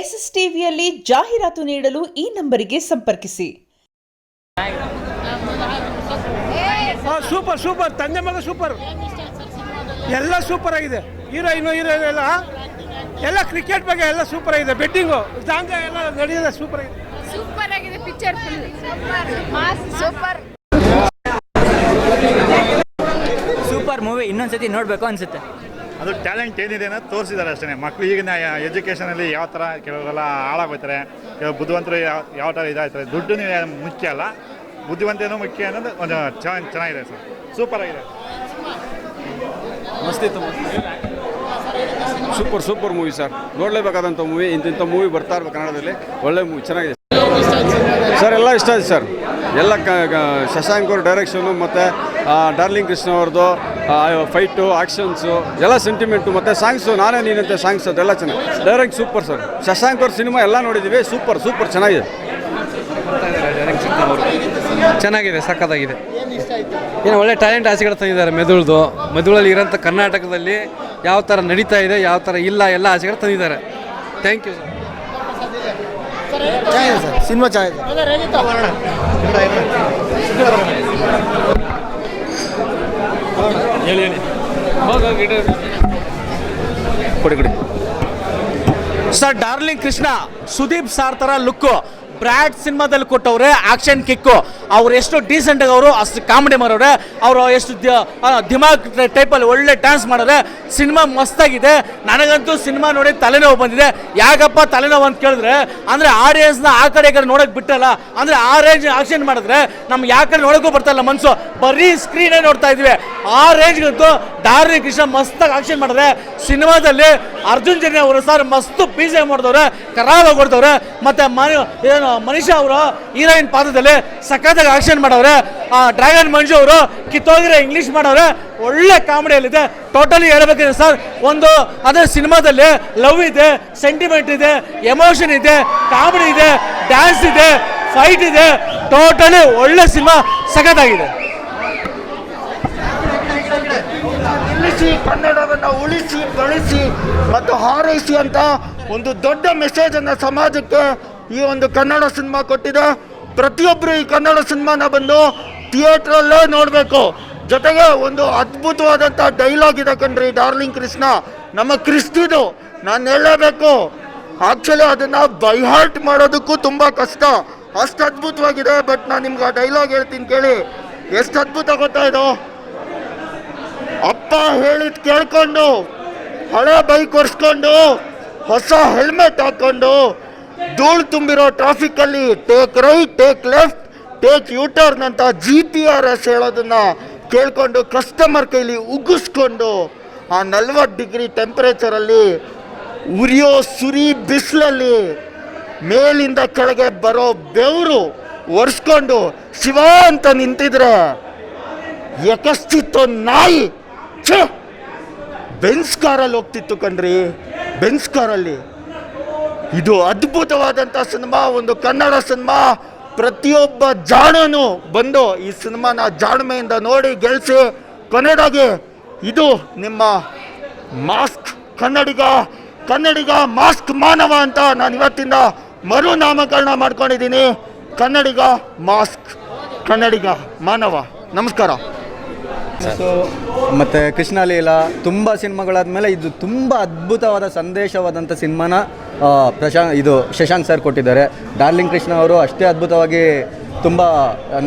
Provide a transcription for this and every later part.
S S ಟಿವಿಯಲ್ಲಿ ಜಾಹೀರಾತು ನೀಡಲು ಈ ನಂಬರಿಗೆ ಸಂಪರ್ಕಿಸಿ. Super super. ತಂದೆ ಮಗ ಸೂಪರ್. ಎಲ್ಲ ಸೂಪರ್ ಆಗಿದೆ. ಹೀರೋ ಇನ್ನು ಹೀರೋ ಎಲ್ಲ ಎಲ್ಲ ಕ್ರಿಕೆಟ್ ಬಗ್ಗೆ ಎಲ್ಲ ಸೂಪರ್ ಆಗಿದೆ. ಬೆಟ್ಟಿಂಗು ಸಾಂಗ್ ಎಲ್ಲ ನಡೆಯೋದ ಸೂಪರ್ ಆಗಿದೆ. ಸೂಪರ್ ಆಗಿದೆ ಪಿಕ್ಚರ್ ಸೂಪರ್. ಸೂಪರ್ ಮೂವಿ ಇನ್ನೊಂದ್ಸತಿ ನೋಡ್ಬೇಕು ಅನ್ಸುತ್ತೆ. ಅದು ಟ್ಯಾಲೆಂಟ್ ಏನಿದೆ ಅನ್ನೋದು ತೋರಿಸಿದ್ದಾರೆ ಅಷ್ಟೇ. ಮಕ್ಕಳು ಈಗಿನ ಎಜುಕೇಷನಲ್ಲಿ ಯಾವ ಥರ ಕೆಲವರೆಲ್ಲ ಹಾಳಾಗೋಯ್ತಾರೆ ಕೆಲವು ಬುದ್ಧಿವಂತರು ಯಾವ ಯಾವ ಥರ ಇದಾಗ್ತಾರೆ ದುಡ್ಡು ಮುಖ್ಯ ಅಲ್ಲ. ಬುದ್ಧಿವಂತೇನೂ ಮುಖ್ಯ ಅನ್ನೋದು ಒಂದು ಚೆನ್ನಾಗಿ, ಚೆನ್ನಾಗಿದೆ ಸರ್. ಸೂಪರ್ ಆಗಿದೆ. ಸೂಪರ್ ಸೂಪರ್ ಮೂವಿ ಸರ್ ನೋಡಲೇಬೇಕಾದಂಥ ಮೂವಿ ಇಂತಿಂಥ ಮೂವಿ ಬರ್ತಾ ಇರ್ಬೇಕು ಕನ್ನಡದಲ್ಲಿ. ಒಳ್ಳೆ ಮೂವಿ ಚೆನ್ನಾಗಿದೆ. ಸರ್ ಎಲ್ಲ ಇಷ್ಟ ಆಯ್ತು ಸರ್ ಎಲ್ಲ ಕ- ಶಶಾಂಕ್ ಅವ್ರ ಡೈರೆಕ್ಷನು ಮತ್ತು ಡಾರ್ಲಿಂಗ್ ಕೃಷ್ಣ ಅವ್ರದ್ದು ಫೈಟು ಆಕ್ಷನ್ಸು ಎಲ್ಲ ಸೆಂಟಿಮೆಂಟು ಮತ್ತು ಸಾಂಗ್ಸು ನಾನೇ ನೀನಂತೆ ಸಾಂಗ್ಸ್ ಅದೆಲ್ಲ ಚೆನ್ನಾಗಿ ಡೈರೆಕ್ಟ್ ಸೂಪರ್ ಸರ್ ಶಶಾಂಕ್ ಅವ್ರ ಸಿನಿಮಾ ಎಲ್ಲ ನೋಡಿದ್ದೀವಿ ಸೂಪರ್ ಸೂಪರ್ ಚೆನ್ನಾಗಿದೆ. ಚೆನ್ನಾಗಿದೆ ಸಖತ್ತಾಗಿದೆ. ಏನು ಒಳ್ಳೆ ಟ್ಯಾಲೆಂಟ್ ಆಚೆಗಡೆ ತಂದಿದ್ದಾರೆ ಮೆದುಳ್ದು. ಮೆದುಳಲ್ಲಿ ಇರೋಂಥ ಕರ್ನಾಟಕದಲ್ಲಿ ಯಾವ ಥರ ನಡೀತಾ ಇದೆ ಯಾವ ಥರ ಇಲ್ಲ ಎಲ್ಲ ಆಸೆಗಳು ತಂದಿದ್ದಾರೆ. ಥ್ಯಾಂಕ್ ಯು ಸರ್ ಸಿನಿಮಾ ಚೆನ್ನಾಗಿದೆ. ಕೊಡಿ ಕೊಡಿ. Sir Darling Krishna Sudeep sir ಥರ ಲುಕ್ಕು. ಬ್ರ್ಯಾಡ್ ಸಿನಿಮಾದಲ್ಲಿ ಕೊಟ್ಟವ್ರೆ ಆಕ್ಷನ್ ಕಿಕ್ಕು. ಅವ್ರು ಎಷ್ಟು ಡೀಸೆಂಟ್ ಅವರು ಅಷ್ಟು ಕಾಮಿಡಿ ಮಾಡೋರೆ, ಅವರು ಎಷ್ಟು ದಿಮಾಗ್ ಟೈಪಲ್ಲಿ ಒಳ್ಳೆ ಡ್ಯಾನ್ಸ್ ಮಾಡೋರೆ, ಸಿನಿಮಾ ಮಸ್ತಾಗಿದೆ. ನನಗಂತೂ ಸಿನಿಮಾ ನೋಡಿ ತಲೆನೋವು ಬಂದಿದೆ. ಯಾಕಪ್ಪ ತಲೆನೋವು ಅಂತ ಕೇಳಿದ್ರೆ, ಅಂದ್ರೆ ಆಡಿಯನ್ಸ್ನ ಆ ಕಡೆ ಕಡೆ ನೋಡೋಕೆ ಬಿಟ್ಟಲ್ಲ. ಅಂದ್ರೆ ಆ ರೇಂಜ್ ಆಕ್ಷನ್ ಮಾಡಿದ್ರೆ ನಮ್ಗೆ ಯಾಕಡೆ ನೋಡೋಕ್ಕೂ ನೋಡಕ್ಕೂ ಮನಸ್ಸು ಬರೀ ಸ್ಕ್ರೀನೇ ನೋಡ್ತಾ ಇದ್ವಿ ಆ ರೇಂಜ್ಗಂತೂ ಡಾರ್ಲಿ ಕೃಷ್ಣ ಮಸ್ತಾಗಿ ಆಕ್ಷನ್ ಮಾಡಿದ್ರೆ, ಸಿನಿಮಾದಲ್ಲಿ ಅರ್ಜುನ್ ಜನ್ಯ ಅವರು ಸರ್ ಮಸ್ತ್ ಪೀಸೆ ಮಾಡಿದವ್ರೆ ಕರಾಬ್ ಕೊಡ್ತವ್ರೆ ಮತ್ತೆ ಮನು ಏನು ಮನೀಷಾ ಅವರು ಹೀರೋಯಿನ್ ಪಾತ್ರದಲ್ಲಿ ಸಖತ್ತಾಗಿ ಆಕ್ಷನ್ ಮಾಡವ್ರೆ. ಆ ಡ್ರ್ಯಾಗನ್ ಮಂಜು ಅವರು ಕಿತ್ತೋಗಿರೋ ಇಂಗ್ಲೀಷ್ ಮಾಡವ್ರೆ. ಒಳ್ಳೆ ಕಾಮಿಡಿಯಲ್ಲಿದೆ ಟೋಟಲಿ ಹೇಳ್ಬೇಕಿದೆ ಸರ್. ಒಂದು ಅದೇ ಸಿನಿಮಾದಲ್ಲಿ ಲವ್ ಇದೆ ಸೆಂಟಿಮೆಂಟ್ ಇದೆ ಎಮೋಷನ್ ಇದೆ ಕಾಮಿಡಿ ಇದೆ ಡ್ಯಾನ್ಸ್ ಇದೆ ಫೈಟ್ ಇದೆ. ಟೋಟಲಿ ಒಳ್ಳೆ ಸಿನಿಮಾ. ಸಖತ್ತಾಗಿದೆ. ಕನ್ನಡವನ್ನು ಉಳಿಸಿ, ಬೆಳೆಸಿ ಮತ್ತು ಹಾರೈಸಿ ಅಂತ ಒಂದು ದೊಡ್ಡ ಮೆಸೇಜನ್ನು ಸಮಾಜಕ್ಕೆ ಈ ಒಂದು ಕನ್ನಡ ಸಿನಿಮಾ ಕೊಟ್ಟಿದೆ. ಪ್ರತಿಯೊಬ್ಬರು ಈ ಕನ್ನಡ ಸಿನಿಮಾನ ಬಂದು ಥಿಯೇಟ್ರಲ್ಲೇ ನೋಡಬೇಕು. ಜೊತೆಗೆ ಒಂದು ಅದ್ಭುತವಾದಂಥ ಡೈಲಾಗ್ ಇದೆ ಕಣ್ರಿ, ಡಾರ್ಲಿಂಗ್ ಕೃಷ್ಣ. ನಮ್ಮ ಕ್ರಿಸ್ತಿದು ನಾನು ಹೇಳಲೇಬೇಕು ಆಕ್ಚುಲಿ ಅದನ್ನ ಬೈಹಾರ್ಟ್ ಮಾಡೋದಕ್ಕೂ ತುಂಬ ಕಷ್ಟ. ಅಷ್ಟು ಅದ್ಭುತವಾಗಿದೆ ಬಟ್ ನಾನು ನಿಮ್ಗೆ ಆ ಡೈಲಾಗ್ ಹೇಳ್ತೀನಿ ಕೇಳಿ. ಎಷ್ಟು ಅದ್ಭುತ ಗೊತ್ತಾ ಇದು? ಅಪ್ಪ ಹೇಳಿದ್ ಕೇಳ್ಕೊಂಡು, ಹಳೆ ಬೈಕ್ ಒರೆಸ್ಕೊಂಡು ಹೊಸ ಹೆಲ್ಮೆಟ್ ಹಾಕೊಂಡು ಧೂಳು ತುಂಬಿರೋ ಟ್ರಾಫಿಕಲ್ಲಿ take right take left take U turn ಅಂತ ಜಿ ಪಿ ಆರ್ ಎಸ್ ಹೇಳೋದನ್ನ ಕೇಳಿಕೊಂಡು ಕಸ್ಟಮರ್ ಕೈಲಿ ಉಗ್ಗಿಸ್ಕೊಂಡು ಆ ನಲ್ವತ್ತು ಡಿಗ್ರಿ ಟೆಂಪ್ರೇಚರಲ್ಲಿ ಉರಿಯೋ ಸುರಿ ಬಿಸಿಲಲ್ಲಿ ಮೇಲಿಂದ ಕೆಳಗೆ ಬರೋ ಬೆವರು ಒರೆಸ್ಕೊಂಡು ಶಿವ ಅಂತ ನಿಂತಿದ್ರೆ ಯಕಸ್ತಿತ್ತು ನಾಯಿ, ಛ! ಬೆನ್ಸ್ ಕಾರಲ್ಲಿ ಹೋಗ್ತಿತ್ತು ಕಣ್ರಿ ಬೆನ್ಸ್ ಕಾರಲ್ಲಿ. ಇದು ಅದ್ಭುತವಾದಂಥ ಸಿನಿಮಾ, ಒಂದು ಕನ್ನಡ ಸಿನಿಮಾ. ಪ್ರತಿಯೊಬ್ಬ ಜಾಣನು ಬಂದು ಈ ಸಿನಿಮಾನ ಜಾಣ್ಮೆಯಿಂದ ನೋಡಿ ಗೆಲ್ಸಿ, ಕೊನೆಯದಾಗಿ ಇದು ನಿಮ್ಮ ಮಾಸ್ಕ್ ಕನ್ನಡಿಗ ಕನ್ನಡಿಗ ಮಾಸ್ಕ್ ಮಾನವ ಅಂತ ನಾನು ಇವತ್ತಿಂದ ಮರು ನಾಮಕರಣ ಮಾಡ್ಕೊಂಡಿದ್ದೀನಿ. ಕನ್ನಡಿಗ ಮಾಸ್ಕ್, ಕನ್ನಡಿಗ ಮಾನವ. ನಮಸ್ಕಾರ. ಮತ್ತು ಕೃಷ್ಣ ಲೀಲಾ ತುಂಬ ಸಿನಿಮಾಗಳಾದಮೇಲೆ ಇದು ತುಂಬ ಅದ್ಭುತವಾದ ಸಂದೇಶವಾದಂಥ ಸಿನಿಮಾನ ಪ್ರಶಾಂತ್ ಪ್ರಶಾ ಇದು ಶಶಾಂಕ್ ಸರ್ ಕೊಟ್ಟಿದ್ದಾರೆ. ಡಾರ್ಲಿಂಗ್ ಕೃಷ್ಣ ಅವರು ಅಷ್ಟೇ ಅದ್ಭುತವಾಗಿ ತುಂಬ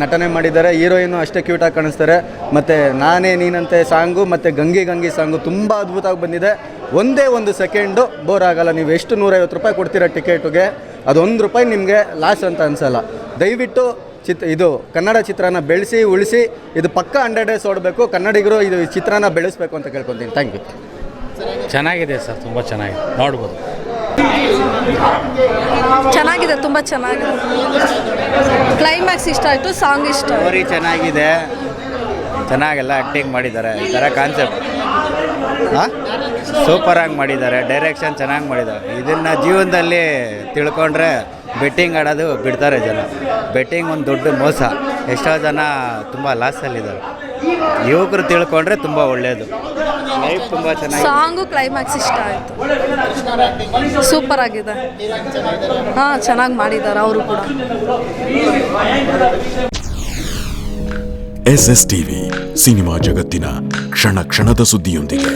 ನಟನೆ ಮಾಡಿದ್ದಾರೆ. ಹೀರೋಯಿನ್ ಅಷ್ಟೇ ಕ್ಯೂಟಾಗಿ ಕಾಣಿಸ್ತಾರೆ. ಮತ್ತು ನಾನೇ ನೀನಂತೆ ಸಾಂಗು, ಮತ್ತು ಗಂಗಿ ಗಂಗಿ ಸಾಂಗು ತುಂಬ ಅದ್ಭುತವಾಗಿ ಬಂದಿದೆ. ಒಂದೇ ಒಂದು ಸೆಕೆಂಡು ಬೋರ್ ಆಗಲ್ಲ. ನೀವು ಎಷ್ಟು ನೂರೈವತ್ತು ರೂಪಾಯಿ ಕೊಡ್ತೀರಾ ಟಿಕೆಟುಗೆ ಅದೊಂದು ರೂಪಾಯಿ ನಿಮಗೆ ಲಾಸ್ ಅಂತ ಅನಿಸಲ್ಲ. ದಯವಿಟ್ಟು ಚಿತ್ ಇದು ಕನ್ನಡ ಚಿತ್ರನ ಬೆಳೆಸಿ ಉಳಿಸಿ ಇದು ಪಕ್ಕ ಹಂಡ್ರೆಡ್ ಡೇಸ್ ಓಡಬೇಕು ಕನ್ನಡಿಗರು ಇದು ಈ ಚಿತ್ರನ ಬೆಳೆಸಬೇಕು ಅಂತ ಕೇಳ್ಕೊತೀನಿ. ಥ್ಯಾಂಕ್ ಯು ಚೆನ್ನಾಗಿದೆ ಸರ್ ತುಂಬ ಚೆನ್ನಾಗಿದೆ. ನೋಡ್ಬೋದು. ಚೆನ್ನಾಗಿದೆ ತುಂಬ ಚೆನ್ನಾಗಿದೆ. ಕ್ಲೈಮ್ಯಾಕ್ಸ್ ಇಷ್ಟ ಆಯಿತು ಸಾಂಗ್ ಇಷ್ಟ ಸ್ಟೋರಿ ಚೆನ್ನಾಗಿದೆ. ಚೆನ್ನಾಗೆಲ್ಲ ಆ್ಯಕ್ಟಿಂಗ್ ಮಾಡಿದ್ದಾರೆ. ಈ ಥರ ಕಾನ್ಸೆಪ್ಟ್ ಹಾಂ ಸೂಪರಾಗಿ ಮಾಡಿದ್ದಾರೆ. ಡೈರೆಕ್ಷನ್ ಚೆನ್ನಾಗಿ ಮಾಡಿದ್ದಾರೆ. ಇದನ್ನು ಜೀವನದಲ್ಲಿ ತಿಳ್ಕೊಂಡ್ರೆ ಬೆಟ್ಟಿಂಗ್ ಆಡೋದು ಬಿಡ್ತಾರೆ ಜನ. ಬೆಟ್ಟಿಂಗ್ ಒಂದು ದೊಡ್ಡ ಮೋಸ. ಎಷ್ಟೋ ಜನ ತುಂಬ ಲಾಸಲ್ಲಿದ್ದಾರೆ ಯುವಕರು ತಿಳ್ಕೊಂಡ್ರೆ ತುಂಬ ಒಳ್ಳೆಯದು ಲೈಫ್ ತುಂಬ ಚೆನ್ನಾಗಿ ಸಾಂಗು ಕ್ಲೈಮ್ಯಾಕ್ಸ್ ಇಷ್ಟ ಆಯಿತು. ಸೂಪರ್ ಆಗಿದೆ. ಹಾಂ ಚೆನ್ನಾಗಿ ಮಾಡಿದ್ದಾರೆ ಅವರು ಕೂಡ. ಎಸ್ ಎಸ್ ಟಿವಿ ಸಿನಿಮಾ ಜಗತ್ತಿನ ಕ್ಷಣ ಕ್ಷಣದ ಸುದ್ದಿಯೊಂದಿಗೆ.